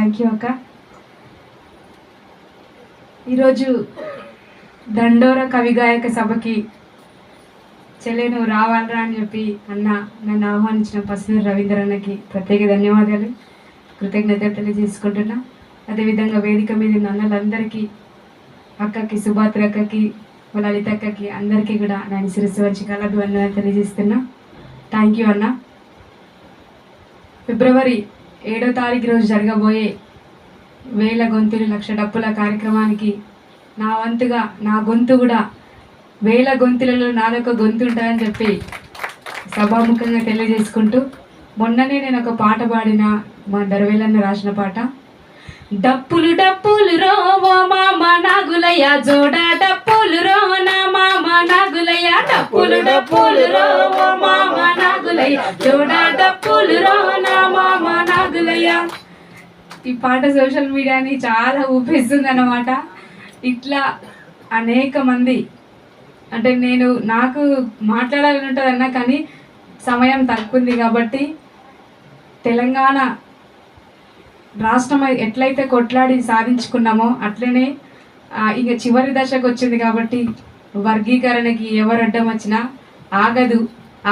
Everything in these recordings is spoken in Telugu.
థ్యాంక్ యూ అక్క. ఈరోజు దండోర కవి గాయక సభకి చెల్లె నువ్వు రావాలరా అని చెప్పి అన్న నన్ను ఆహ్వానించిన పసునూరు రవీంద్రన్నకి ప్రత్యేక ధన్యవాదాలు. కృతజ్ఞత తెలియజేసుకుంటున్నా. అదేవిధంగా వేదిక మీద ఉన్న అన్నలందరికీ అక్కకి సుభాత్ర అక్కకి లలిత అక్కకి అందరికీ కూడా నేను శిరస్సు వచ్చి కలదు అన్న తెలియజేస్తున్నా. థ్యాంక్ యూ అన్న. ఫిబ్రవరి ఏడో తారీఖు రోజు జరగబోయే వేల గొంతులు లక్ష డప్పుల కార్యక్రమానికి నా వంతుగా నా గొంతు కూడా వేల గొంతులలో నాదొక గొంతు ఉంటుందని చెప్పి సభాముఖంగా తెలియజేసుకుంటూ మొన్ననే నేను ఒక పాట పాడిన మా దరవేలన్న రాసిన పాట. డప్పులు డప్పులు రో మామ నాగులయ్య జోడ డప్పులు రో నా మామ నాగులయ్య. డప్పులు డప్పులు రో ఈ పాట సోషల్ మీడియాని చాలా ఊపేస్తుంది అన్నమాట ఇట్లా అనేక మంది అంటే నేను నాకు మాట్లాడాలని ఉంటుందన్నా కానీ సమయం తక్కువ ఉంది కాబట్టి తెలంగాణ రాష్ట్రం ఎట్లయితే కొట్లాడి సాధించుకున్నామో అట్లనే ఇంకా ఇక చివరి దశకు వచ్చింది కాబట్టి వర్గీకరణకి ఎవరు అడ్డం వచ్చినా ఆగదు.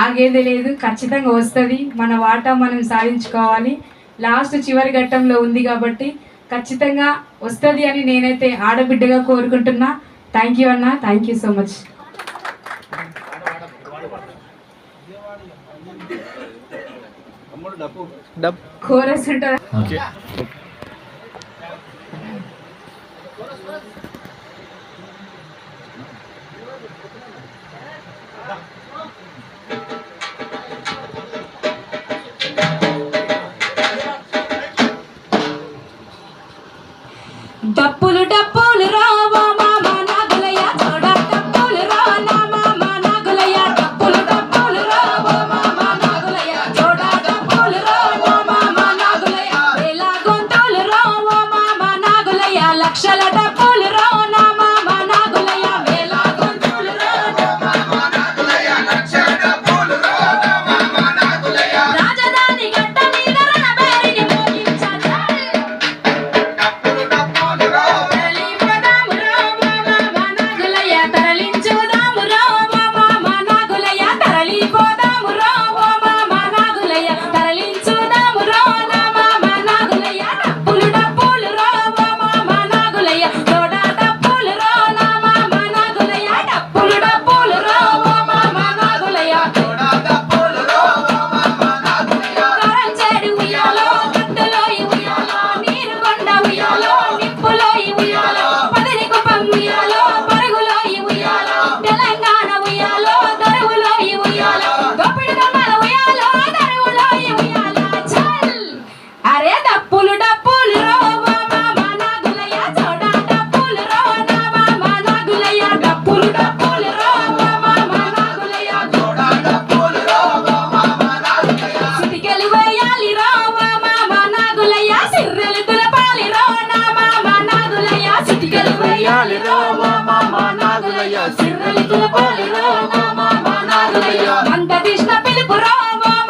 ఆగేది లేదు ఖచ్చితంగా వస్తుంది. మన వాటా మనం సాధించుకోవాలి. లాస్ట్ చివరి ఘట్టంలో ఉంది కాబట్టి ఖచ్చితంగా వస్తుంది అని నేనైతే ఆడబిడ్డగా కోరుకుంటున్నా. థ్యాంక్ యూ అన్న. Thank you so much chorus ఉంటుంది డప్పులు డప్పులు రావా మామ నాగులయ్య చూడ డప్పులు రానా మామ నాగులయ్య? డప్పులు డప్పులు రావా మామ నాగులయ్య చూడ డప్పులు రా నా మామ నాగులయ్య? వేల గొంతులు రావా మామ నాగులయ్య? లక్షల నాగులయ్య సిర్రెలు తులపాలి రో మామ నాగులయ్య మంద కృష్ణ పిలుపు రో మామ